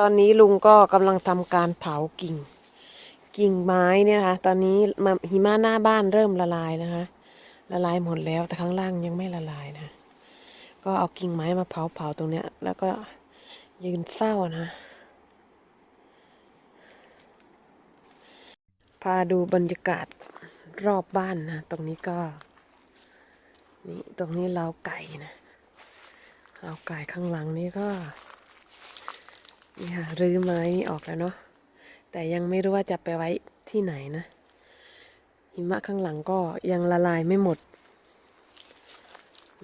ตอนนี้ลุงก็กำลังทำการเผากิ่ง กิ่งไม้เนี่ยนะคะ ตอนนี้หิมะหน้าบ้านเริ่มละลายนะคะ ละลายหมดแล้วแต่ข้างล่างยังไม่ละลายนะ ก็เอากิ่งไม้มาเผาเผาตรงเนี้ย แล้วก็ยืนเฝ้านะ พาดูบรรยากาศรอบบ้านนะ ตรงนี้ก็นี่ตรงนี้เราไก่นะเราไก่ข้างหลังนี้ก็ นี่ค่ะรื้อไม้นี่ออกแล้วเนาะแต่ยังไม่รู้ว่าจะไปไว้ที่ไหนนะ หิมะข้างหลังก็ยังละลายไม่หมด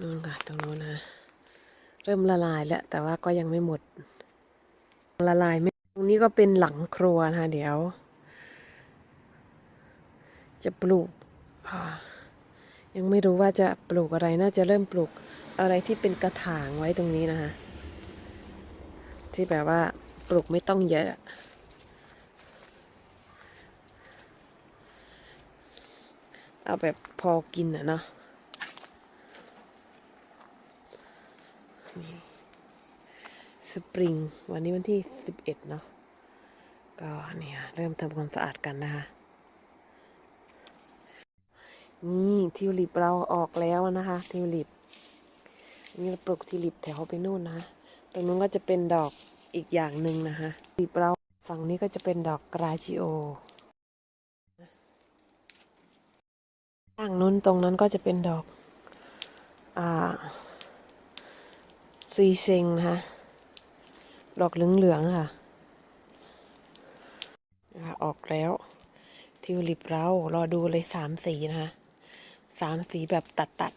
นู่นค่ะตรงโน้นนะเริ่มละลายแล้ว แต่ว่าก็ยังไม่หมด ละลายไม่ตรงนี้ก็เป็นหลังครัวนะคะเดี๋ยว จะปลูกยังไม่รู้ว่าจะปลูกอะไรน่าจะเริ่มปลูกอะไรที่เป็นกระถางไว้ตรงนี้นะคะที่แบบว่า ลูกไม่ต้องเยอะ เอาแบบพอกินอะเนาะนี่สปริง วันนี้วันที่สิบเอ็ดเนาะก็เนี่ย เริ่มทำความสะอาดกันนะคะนี่ทิวลิปเราออกแล้วนะคะทิวลิปนี่เราปลูกทิวลิปแถวไปนู่นนะตรงนู้นก็จะเป็นดอก อีกอย่างหนึ่งนะคะทิวลิปเราฝั่งนี้ก็จะเป็นดอกกราจิโอข้างนู้นตรงนั้นก็จะเป็นดอกอ่าซีเซงนะคะดอกเหลืองๆค่ะนะคะออกแล้วทิวลิปเรารอดูเลยสามสีนะคะสามสีแบบตัดตัด